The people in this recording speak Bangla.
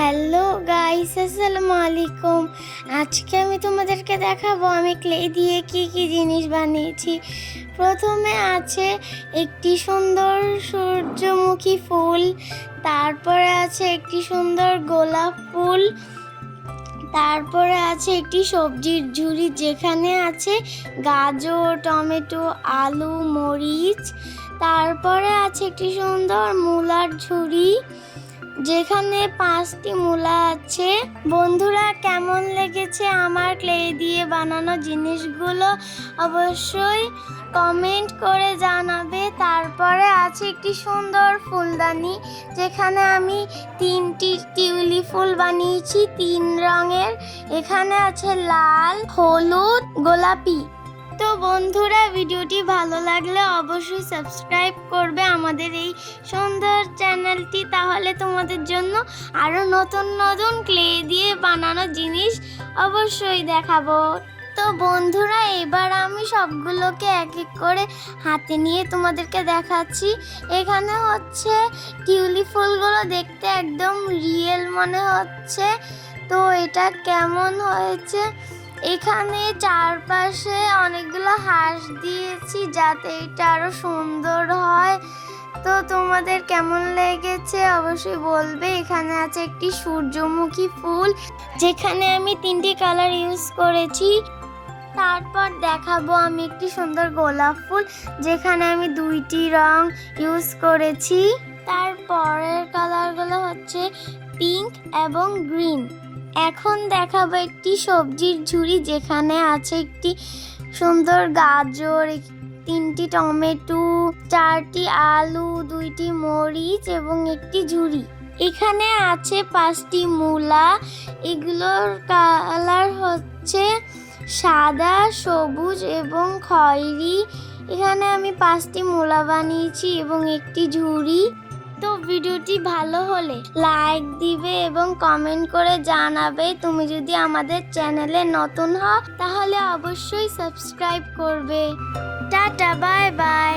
হ্যালো গাইস আসসালামু আলাইকুম আজকে আমি তোমাদেরকে দেখাবো আমি ক্লে দিয়ে কি কি জিনিস বানিয়েছি। প্রথমে আছে একটি সুন্দর সূর্যমুখী ফুল, তারপরে আছে একটি সুন্দর গোলাপ ফুল, তারপরে আছে একটি সবজির ঝুড়ি, যেখানে আছে গাজর, টমেটো, আলু, মরিচ, তারপরে আছে একটি সুন্দর মূলার ঝুড়ি। যেখানে পাঁচটি মূলা আছে। বন্ধুরা, কেমন লেগেছে আমার ক্লে দিয়ে বানানো জিনিসগুলো? অবশ্যই কমেন্ট করে জানাবে। তারপরে আছে একটি সুন্দর ফুলদানি, যেখানে আমি তিনটি টিউলি ফুল বানিয়েছি। তিন রঙের। এখানে আছে লাল, হলুদ, গোলাপি। তো বন্ধুরা, ভিডিওটি ভালো লাগলে অবশ্যই সাবস্ক্রাইব করবে আমাদের এই সুন্দর চ্যানেলটি। তাহলে তোমাদের জন্য আরও নতুন নতুন ক্লে দিয়ে বানানো জিনিস অবশ্যই দেখাবো। তো বন্ধুরা, এবার আমি সবগুলোকে এক এক করে হাতে নিয়ে তোমাদেরকে দেখাচ্ছি। এখানে হচ্ছে টিউলি ফুলগুলো দেখতে একদম রিয়েল মনে হচ্ছে। তো এটা কেমন হয়েছে? এখানে চারপাশে অনেকগুলো হাঁস দিয়েছি যাতে এটা আরও সুন্দর হয়। তো তোমাদের কেমন লেগেছে অবশ্যই বলবে। এখানে আছে একটি সূর্যমুখী ফুল, যেখানে আমি তিনটি কালার ইউজ করেছি। তারপর দেখাবো আমি একটি সুন্দর গোলাপ ফুল, যেখানে আমি দুইটি রং ইউজ করেছি। তারপরের কালারগুলো হচ্ছে পিঙ্ক এবং গ্রিন। এখন দেখাবো একটি সবজির ঝুড়ি যেখানে আছে একটি সুন্দর গাজর তিনটি টমেটো, চারটি আলু, দুইটি মরিচ এবং একটি ঝুড়ি। এখানে আছে পাঁচটি মূলা, এগুলোর কালার হচ্ছে সাদা, সবুজ এবং খয়েরি। এখানে আমি পাঁচটি মূলা বানিয়েছি এবং একটি ঝুড়ি। তো ভিডিওটি ভালো হলে লাইক দিবে এবং কমেন্ট করে জানাবে। তুমি যদি আমাদের চ্যানেলে নতুন হও, তাহলে অবশ্যই সাবস্ক্রাইব করবে। Tata, bye bye.